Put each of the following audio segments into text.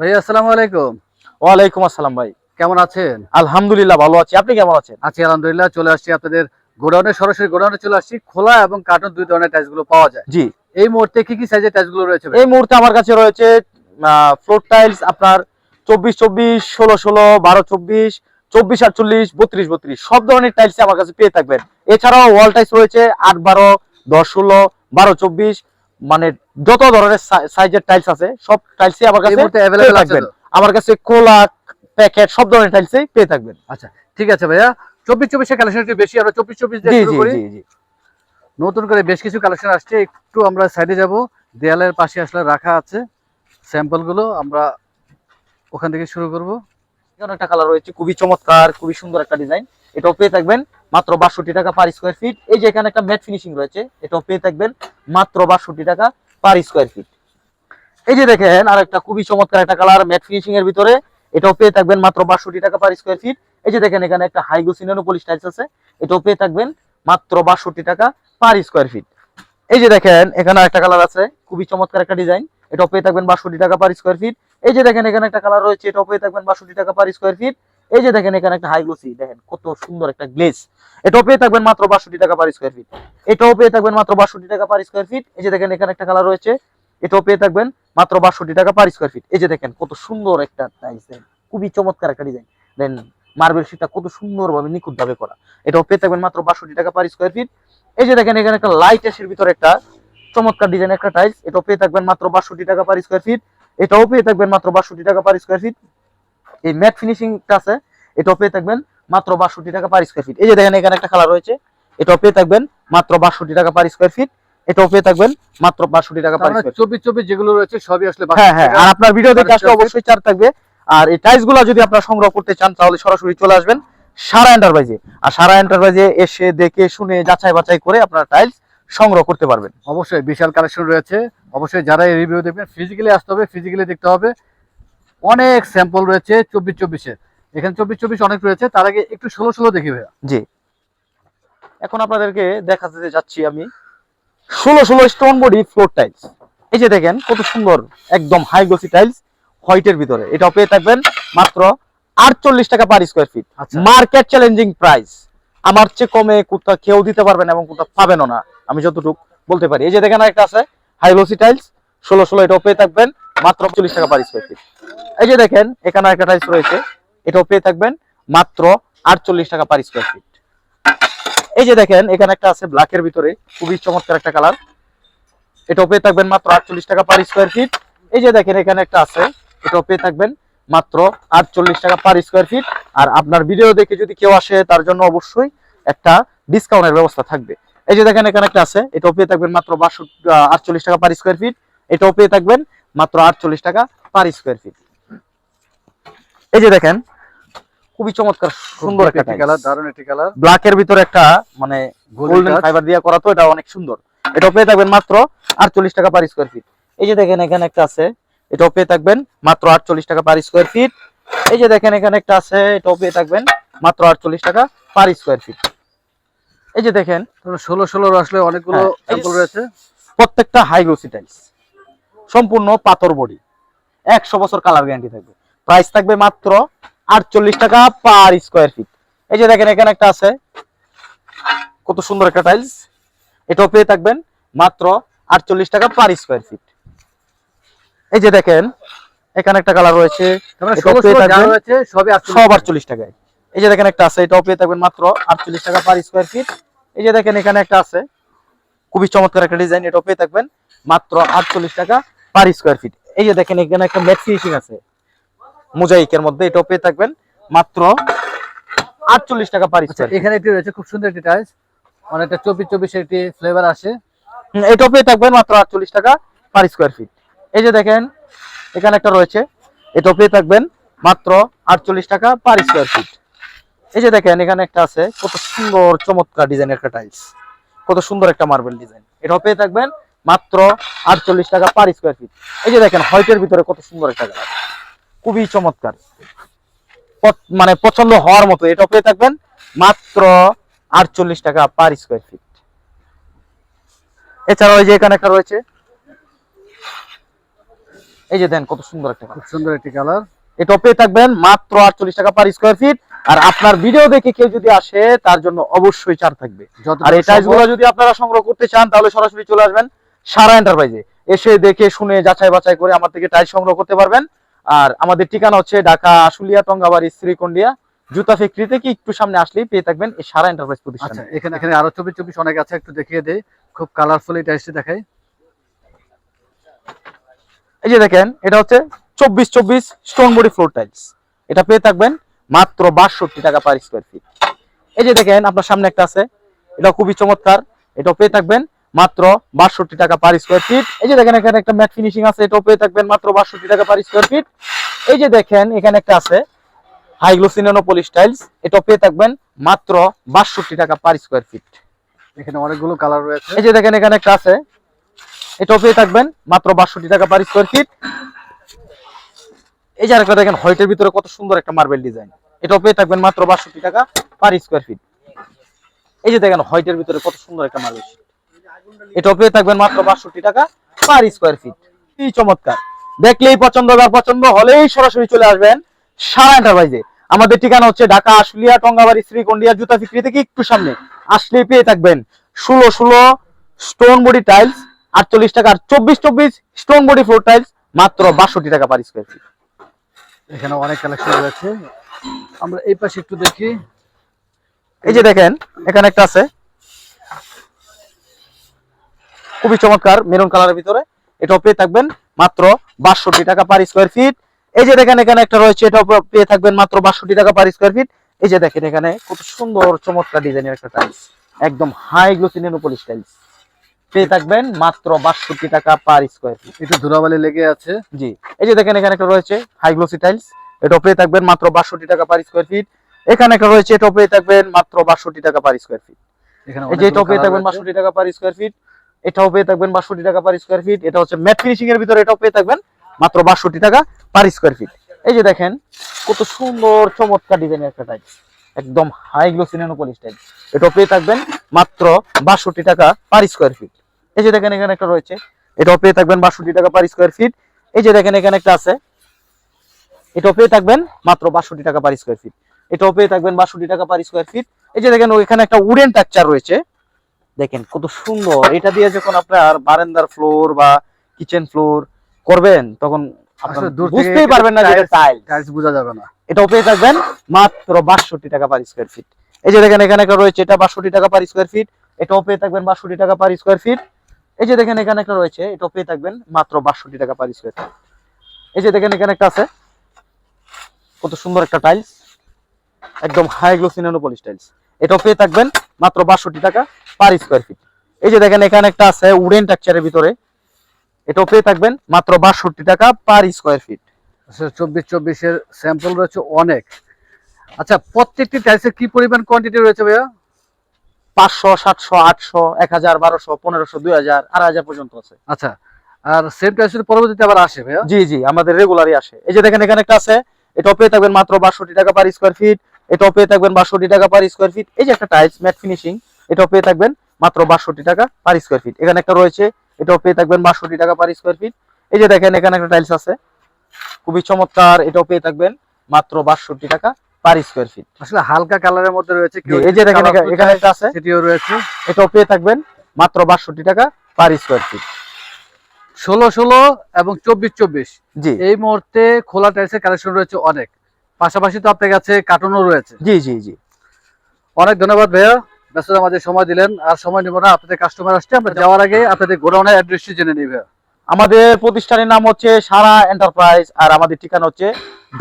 ভাই আসসালামু আলাইকুম। ওয়ালাইকুম আসসালাম ভাই। কেমন আছেন? আলহামদুলিল্লাহ ভালো আছি। আপনি কেমন আছেন? আছি আলহামদুলিল্লাহ চলে আসছি আপনাদের গোডাউনে। সরাসরি গোডাউনে চলে আসছি। খোলা এবং কার্টন দুই ধরনের টাইলসগুলো পাওয়া যায়। জি। এই মুহূর্তে কি কি সাইজের টাইলসগুলো রয়েছে এই মুহূর্তে আমার কাছে রয়েছে ফ্লোর টাইলস আপনার চব্বিশ চব্বিশ ষোলো ষোলো বারো চব্বিশ চব্বিশ আটচল্লিশ বত্রিশ বত্রিশ। সব ধরনের টাইলস আমার কাছে পেয়ে থাকবেন। এছাড়াও ওয়াল টাইলস রয়েছে আট বারো দশ ষোলো বারো চব্বিশ মানে যত ধরনের সাইজের টাইলস আছে সব টাইলসই আমার কাছে আছে থাকবেন। আমার কাছে কোলা প্যাকেট সব ধরনের টাইলসই পেয়ে থাকবেন। আচ্ছা ঠিক আছে ভাইয়া। চব্বিশ চব্বিশের কালেকশন একটু বেশি আমরা চব্বিশ চব্বিশ দিয়ে শুরু করি। জি জি। নতুন করে বেশ কিছু কালেকশন আসছে একটু আমরা সাইডে যাব। দেয়ালের পাশে আসলে রাখা আছে স্যাম্পলগুলো আমরা ওখান থেকে শুরু করব। এখানে একটা কালার রয়েছে খুবই চমৎকার খুবই সুন্দর একটা ডিজাইন এটাও পেয়ে থাকবেন মাত্র বাষট্টি টাকা পার স্কোয়ার ফিট এই যে এখানে একটা ম্যাট ফিনিশিং রয়েছে এটাও পেয়ে থাকবেন। মাত্র বাষট্টি টাকা পার স্কোয়ার ফিট এই যে দেখেন আর একটা খুবই চমৎকার একটা কালার ম্যাট ফিনিশিং এর ভিতরে। এটাও পেয়ে থাকবেন মাত্র বাষট্টি টাকা পার স্কোয়ার ফিট এই যে দেখেন, এখানে একটা হাইগো সিনানো পলিশ টাইলস আছে। এটাও পেয়ে থাকবেন মাত্র বাষট্টি টাকা পার স্কোয়ার ফিট এই যে দেখেন, এখানে একটা কালার আছে, খুবই চমৎকার একটা ডিজাইন এটাও পেয়ে থাকবেন বাষট্টি টাকা পার স্কোয়ার ফিট এই যে দেখেন, এখানে একটা কালার রয়েছে, এটাও পেয়ে থাকবেন বাষট্টি টাকা পার স্কোয়ার ফিট এই যে দেখেন এখানে একটা হাই গ্লোসি দেখেন কত সুন্দর একটা গ্লেজ এটাও পেয়ে থাকবেন মাত্র বাষট্টি টাকা পার স্কোয়ার ফিট এটাও পেয়ে থাকবেন মাত্র বাষট্টি টাকা পার স্কোয়ার ফিট এই যে দেখেন এখানে একটা কালার রয়েছে, এটাও পেয়ে থাকবেন মাত্র বাষট্টি টাকা পার স্কোয়ার ফিট এই যে দেখেন কত সুন্দর একটা টাইলস খুবই চমৎকার একটা ডিজাইন দেন মার্বেল শিটটা কত সুন্দরভাবে নিখুঁত ভাবে করা। এটাও পেয়ে থাকবেন মাত্র বাষট্টি টাকা পার স্কোয়ার ফিট এই যে দেখেন এখানে একটা লাইট এসের ভিতরে একটা চমৎকার ডিজাইন একটা টাইলস এটাও পেয়ে থাকবেন মাত্র বাষট্টি টাকা পার স্কোয়ার ফিট এটাও পেয়ে থাকবেন মাত্র বাষট্টি টাকা পার স্কোয়ার ফিট এই ম্যাট ফিনিশিংটা আছে এটাও পেয়ে থাকবেন মাত্র বাষট্টি টাকা পার স্কোয়ার ফিট এই যে দেখেন এখানে একটা কালার রয়েছে এটাও পেয়ে থাকবেন মাত্র বাষট্টি টাকা পার স্কোয়ার ফিট এটাও পেয়ে থাকবেন মাত্র বাষট্টি টাকা পার স্কোয়ার চব্বিশ চব্বিশ যেগুলো রয়েছে সবই আসলে হ্যাঁ হ্যাঁ আর আপনার ভিডিও দেখে আসলে অবশ্যই চার থাকবে। আর এই টাইলসগুলো যদি আপনারা সংগ্রহ করতে চান তাহলে সরাসরি চলে আসবেন সারা এন্টারপ্রাইজে আর সারা এন্টারপ্রাইজে এসে দেখে শুনে যাচাই বাছাই করে আপনারা টাইলস সংগ্রহ করতে পারবেন। অবশ্যই বিশাল কালেকশন রয়েছে। অবশ্যই যারা এই রিভিউ দেখবেন ফিজিক্যালি আসতে হবে ফিজিক্যালি দেখতে হবে। অনেক স্যাম্পল রয়েছে চব্বিশ চব্বিশের এখানে চব্বিশ চব্বিশ অনেক রয়েছে তার আগে একটু ষোলো ষোলো দেখি ভাইয়া। জি। এখন আপনাদেরকে দেখাতে যাচ্ছি আমি ষোলো ষোলো স্টোন বডি ফ্লোর টাইলস এই যে দেখেন কত সুন্দর একদম হাই গ্লোসি টাইলস হোয়াইটের ভিতরে। এটাও পেয়ে থাকবেন মাত্র আটচল্লিশ টাকা per square feet market challenging price আমার চেয়ে কমে কোথাও কেউ দিতে পারবেন এবং কোথাও পাবেনও না আমি যতটুকু বলতে পারি। এই যে দেখেন একটা আছে হাই গ্লোসি টাইলস ষোলো ষোলো এটাও পেয়ে থাকবেন মাত্র চল্লিশ টাকা পার স্কোয়ার ফিট এই যে দেখেন, এখানে একটা টাইলস রয়েছে। এটাও পেয়ে থাকবেন মাত্র আটচল্লিশ টাকা পার স্কোয়ার ফিট এই যে দেখেন, এখানে একটা আছে ব্ল্যাকের ভিতরে, খুবই চমৎকার একটা কালার এটাও পেয়ে থাকবেন মাত্র আটচল্লিশ টাকা পার স্কোয়ার ফিট এই যে দেখেন, এখানে একটা আছে, এটাও পেয়ে থাকবেন মাত্র আটচল্লিশ টাকা পার স্কোয়ার ফিট আর আপনার ভিডিও দেখে যদি কেউ আসে, তার জন্য অবশ্যই একটা ডিসকাউন্টের ব্যবস্থা থাকবে। এই যে দেখেন, এখানে একটা আছে, এটাও পেয়ে থাকবেন মাত্র বাষট্টি আটচল্লিশ টাকা পার স্কোয়ার ফিট এটাও পেয়ে থাকবেন মাত্র আটচল্লিশ টাকা পার স্কোয়ার ফিট এই যে দেখেন খুবই চমৎকার সুন্দর একটা কালার দারুণ একটি কালার ব্ল্যাকের ভিতরে একটা মানে গোল্ডেন ফাইবার দিয়ে করা তো এটা অনেক সুন্দর। এটা পেয়ে থাকবেন মাত্র আটচল্লিশ টাকা পার স্কোয়ার ফিট এই যে দেখেন এখানে একটা আছে এটাও পেয়ে থাকবেন মাত্র আটচল্লিশ টাকা পার স্কোয়ার ফিট এই যে দেখেন এখানে একটা আছে এটাও পেয়ে থাকবেন মাত্র আটচল্লিশ টাকা পার স্কোয়ার ফিট এই যে দেখেন ষোলো ষোলো আসলে অনেকগুলো স্যাম্পল রয়েছে। প্রত্যেকটা হাই গ্লোসি টাইলস সম্পূর্ণ পাথর বডি। একশো বছর কালার গ্যারান্টি থাকবে। প্রাইস থাকবে মাত্র আটচল্লিশ টাকা পার স্কোয়ার ফিট। এই যে দেখেন এখানে একটা আছে। কত সুন্দর একটা টাইলস এটাও পেয়ে থাকবেন মাত্র আটচল্লিশ টাকা পার স্কোয়ার ফিট। এই যে দেখেন এখানে একটা কালার রয়েছে। মানে সব আটচল্লিশ টাকায়। এই যে দেখেন একটা আছে এটাও পেয়ে থাকবেন মাত্র আটচল্লিশ টাকা পার স্কোয়ার ফিট। এই যে দেখেন এখানে একটা আছে। খুবই চমৎকার একটা ডিজাইন এটাও পেয়ে থাকবেন মাত্র আটচল্লিশ টাকা পার স্কোয়ার ফিট। এই যে দেখেন এখানে একটা ম্যাট ফিনিশিং আছে। মোজাইকের মধ্যে এটাও পেয়ে থাকবেন। মাত্র আটচল্লিশ টাকা পার আচ্ছা স্কোয়ার এখানে একটি রয়েছে খুব সুন্দর একটি টাইলস অনেকটা চব্বিশ চব্বিশের একটি ফ্লেভার আসে। এটাও পেয়ে থাকবেন মাত্র আটচল্লিশ টাকা পার স্কোয়ার ফিট এই যে দেখেন এখানে একটা রয়েছে এটাও পেয়ে থাকবেন মাত্র আটচল্লিশ টাকা পার স্কোয়ার ফিট এই যে দেখেন এখানে একটা আছে কত সুন্দর চমৎকার ডিজাইনের একটা টাইলস কত সুন্দর একটা মার্বেল ডিজাইন এটাও পেয়ে থাকবেন মাত্র আটচল্লিশ টাকা পার স্কোয়ার ফিট এই যে দেখেন হোয়াইটের ভিতরে কত সুন্দর একটা কালার খুবই চমৎকার। মানে পছন্দ হওয়ার মতো। এটাও পেয়ে থাকবেন মাত্র আটচল্লিশ টাকা পার স্কোয়ার ফিট এছাড়াও এই যে এখানে একটা রয়েছে। এই যে দেন কত সুন্দর একটা খুব সুন্দর একটি কালার এটা পেয়ে থাকবেন মাত্র আটচল্লিশ টাকা পার স্কোয়ার ফিট আর আপনার ভিডিও দেখে কেউ যদি আসে তার জন্য অবশ্যই ছাড় থাকবে। আর এই টাইলস যদি আপনারা সংগ্রহ করতে চান তাহলে সরাসরি চলে আসবেন সারা এন্টারপ্রাইজে এসে দেখে শুনে যাচাই বাছাই করে আমার থেকে টাইলস সংগ্রহ করতে পারবেন। আর আমাদের ঠিকানা হচ্ছে ঢাকা আশুলিয়া টঙ্গাবাড়ি শ্রীকন্ডিয়া জুতা ফ্যাক্টরি থেকে একটু সামনে আসলেই পেয়ে থাকবেন এই সারা এন্টারপ্রাইজ প্রতিষ্ঠান। আচ্ছা এখানে এখানে আরও চব্বিশ চব্বিশ অনেক আছে একটু দেখিয়ে দেই। খুব কালারফুল এই টাইলসটি দেখাই এই যে দেখেন এটা হচ্ছে চব্বিশ চব্বিশ স্টোন বডি ফ্লোর টাইলস এটা পেয়ে থাকবেন মাত্র বাষট্টি টাকা পার স্কোয়ার ফিট এই যে দেখেন আপনার সামনে একটা আছে। এটা খুবই চমৎকার। এটাও পেয়ে থাকবেন মাত্র বাষট্টি টাকা পার স্কোয়ার ফিট এই যে দেখেন এখানে একটা ম্যাট ফিনিশিং আছে এটাও পেয়ে থাকবেন মাত্র বাষট্টি টাকা পার স্কোয়ার ফিট এই যে দেখেন এখানে একটা আছে হাইগ্লোসিনানো পলিশ টাইলস এটাও পেয়ে থাকবেন মাত্র বাষট্টি টাকা পার স্কোয়ার ফিট এখানে অনেকগুলো কালার রয়েছে। এই যে দেখেন এখানে একটা আছে এটাও পেয়ে থাকবেন মাত্র বাষট্টি টাকা পার স্কোয়ার ফিট এই যে আরেকটা দেখেন হোয়াইটের ভিতরে কত সুন্দর একটা মার্বেল ডিজাইন এটাও পেয়ে থাকবেন মাত্র বাষট্টি টাকা পার স্কোয়ার ফিট এই যে দেখেন হোয়াইটের ভিতরে কত সুন্দর একটা মার্বেল এটাও পেয়ে থাকবেন মাত্র বাষট্টি টাকা পার স্কোয়ার ফিট কি চমৎকার। দেখলেই পছন্দ বা পছন্দ হলেই সরাসরি চলে আসবেন সারা এন্টারপ্রাইজে আমাদের ঠিকানা হচ্ছে ঢাকা আশুলিয়া টঙ্গাবাড়ি শ্রীকন্ডিয়া জুতা বিক্রি থেকে একটু সামনে। আসলেই পেয়ে থাকবেন ষোলো ষোলো স্টোন বডি টাইলস আটচল্লিশ টাকা আর চব্বিশ চব্বিশ স্টোন বডি ফ্লোর টাইলস মাত্র বাষট্টি টাকা পার স্কোয়ার ফিট এখানে অনেক কালেকশন রয়েছে। আমরা এই পাশে একটু দেখি। এই যে দেখেন এখানে একটা আছে। খুবই চমৎকার মেরুন কালারের ভিতরে। এটাও পেয়ে থাকবেন মাত্র বাষট্টি টাকা পার স্কোয়ার ফিট এই যে দেখেন এখানে একটা রয়েছে এটাও পেয়ে থাকবেন মাত্র বাষট্টি টাকা পার স্কোয়ার ফিট এই যে দেখেন এখানে খুব সুন্দর চমৎকার ডিজাইনের একটা টাইলস একদম হাই গ্লোসিনের উপর টাইলস পেয়ে থাকবেন মাত্র বাষট্টি টাকা পার স্কোয়ার ফিট একটু ধুলাবালি লেগে আছে। জি এই যে দেখেন এখানে একটা রয়েছে হাই গ্লোসি টাইলস এটাও পেয়ে থাকবেন মাত্র বাষট্টি টাকা পার স্কোয়ার ফিট এখানে একটা রয়েছে এটাও পেয়ে থাকবেন মাত্র বাষট্টি টাকা পার স্কোয়ার ফিট এখানে এই যে এটাও পেয়ে থাকবেন। বাষট্টি টাকা পার স্কোয়ার ফিট এটাও পেয়ে থাকবেন বাষট্টি টাকা পার স্কোয়ার ফিট এটা হচ্ছে ম্যাট ফিনিশিং এর ভিতরে এটাও পেয়ে থাকবেন মাত্র বাষট্টি টাকা পার স্কোয়ার ফিট এই যে দেখেন, কত সুন্দর চমৎকার ডিজাইনের একটা টাইপ একদম হাই গ্লোসি পলিশ টাইলস এটাও পেয়ে থাকবেন মাত্র বাষট্টি টাকা পার স্কোয়ার ফিট এই যে দেখেন, এখানে একটা রয়েছে। এটাও পেয়ে থাকবেন বাষট্টি টাকা পার স্কোয়ার ফিট এই যে দেখেন, এখানে একটা আছে। এটাও পেয়ে থাকবেন মাত্র বাষট্টি টাকা পার স্কোয়ার ফিট এটাও পেয়ে থাকবেন বাষট্টি টাকা পার স্কোয়ার ফিট এই যে দেখেন, ওইখানে একটা উডেন টাকচার রয়েছে। দেখেন কত সুন্দর। এটা দিয়ে যখন আপনার বারান্দার ফ্লোর বা কিচেন ফ্লোর করবেন তখন আসলে বুঝতেই পারবেন না যে টাইল টাইলস বোঝা যাবে না। এটাও পেয়ে থাকবেন মাত্র বাষট্টি টাকা পার স্কোয়ার ফিট এই যে দেখেন এখানে একটা রয়েছে এটা বাষট্টি টাকা পার স্কোয়ার ফিট এটাও পেয়ে থাকবেন বাষট্টি টাকা পার স্কোয়ার ফিট এই যে দেখেন এখানে একটা রয়েছে এটাও পেয়ে থাকবেন মাত্র বাষট্টি টাকা পার স্কোয়ার ফিট এই যে দেখেন এখানে একটা আছে। কত সুন্দর একটা টাইলস একদম হাই গ্লো সিনানো পলিশ টাইলস এটাও পেয়ে থাকবেন মাত্র বাষট্টি টাকা পার স্কোয়ার ফিট এই যে দেখেন এখানে একটা আছে উডেন টাকচারের ভিতরে। এটাও পেয়ে থাকবেন মাত্র বাষট্টি টাকা পার স্কোয়ার ফিট চব্বিশ চব্বিশের স্যাম্পল রয়েছে অনেক। আচ্ছা প্রত্যেকটি টাইলসের কি পরিমাণ কোয়ান্টিটি রয়েছে ভাইয়া? পাঁচশো সাতশো আটশো এক হাজার বারোশো পনেরোশো দুই হাজার আড়াই হাজার পর্যন্ত আছে। আচ্ছা আর সেম টাইলস যদি পরবর্তীতে আবার আসে ভাইয়া? জি জি আমাদের রেগুলারই আসে। এই যে দেখেন এখানে একটা আছে এটাও পেয়ে থাকবেন মাত্র বাষট্টি টাকা পার স্কোয়ার ফিট এটাও পেয়ে থাকবেন বাষট্টি টাকা পার স্কোয়ার ফিট এই যে একটা টাইলস ম্যাট ফিনিশিং এটাও পেয়ে থাকবেন মাত্র বাষট্টি টাকা পার স্কোয়ার ফিট এখানে একটা রয়েছে এটাও পেয়ে থাকবেন বাষট্টি টাকা পার স্কোয়ার ফিট এই যে দেখেন এখানে একটা টাইলস আছে। খুবই চমৎকার এটাও পেয়ে থাকবেন মাত্র বাষট্টি টাকা পার স্কোয়ার ফিট আসলে হালকা কালারের মধ্যে রয়েছে এই যে দেখেন এখানে একটা আছে। সেটিও রয়েছে। এটাও পেয়ে থাকবেন মাত্র বাষট্টি টাকা পার স্কোয়ার ফিট ষোলো ষোলো এবং চব্বিশ চব্বিশ। জি। এই মুহূর্তে খোলা টাইলসের কালেকশন রয়েছে অনেক। পাশাপাশি তো আপনার কাছে কার্টুনও রয়েছে। জি জি জি। অনেক ধন্যবাদ ভাইয়া। ব্যস্ততার মাঝে সময় দিলেন আর সময় নেব না। আপনাদের কাস্টমার আসছে আমরা যাওয়ার আগে আপনাদের গোডাউনের অ্যাড্রেসটি জেনে নিই ভাইয়া। আমাদের প্রতিষ্ঠানের নাম হচ্ছে সারা এন্টারপ্রাইজ আর আমাদের ঠিকানা হচ্ছে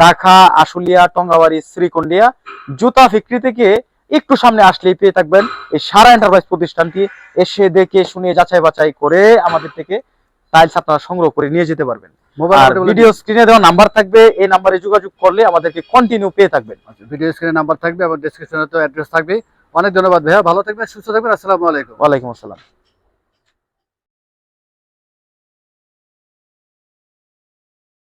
ঢাকা আশুলিয়া টঙ্গাবাড়ি শ্রীকন্ডিয়া। জুতা ফিক্রি থেকে একটু সামনে আসলেই পেয়ে থাকবেন এই সারা এন্টারপ্রাইজ প্রতিষ্ঠানটি। এসে দেখে শুনে যাচাই বাছাই করে আমাদের থেকে টাইলস আপনারা সংগ্রহ করে নিয়ে যেতে পারবেন। মোবাইল আর ভিডিও স্ক্রিনে দেওয়া নাম্বার থাকবে এই নাম্বারে যোগাযোগ করলে আমাদেরকে কন্টিনিউ পেয়ে থাকবেন। ভিডিও স্ক্রিনে নাম্বার থাকবে এবং ডেসক্রিপশনে তো অ্যাড্রেস থাকবে অনেক ধন্যবাদ ভাইয়া ভালো থাকবেন সুস্থ থাকবেন আসসালামু আলাইকুম। ওয়ালাইকুম আসসালাম।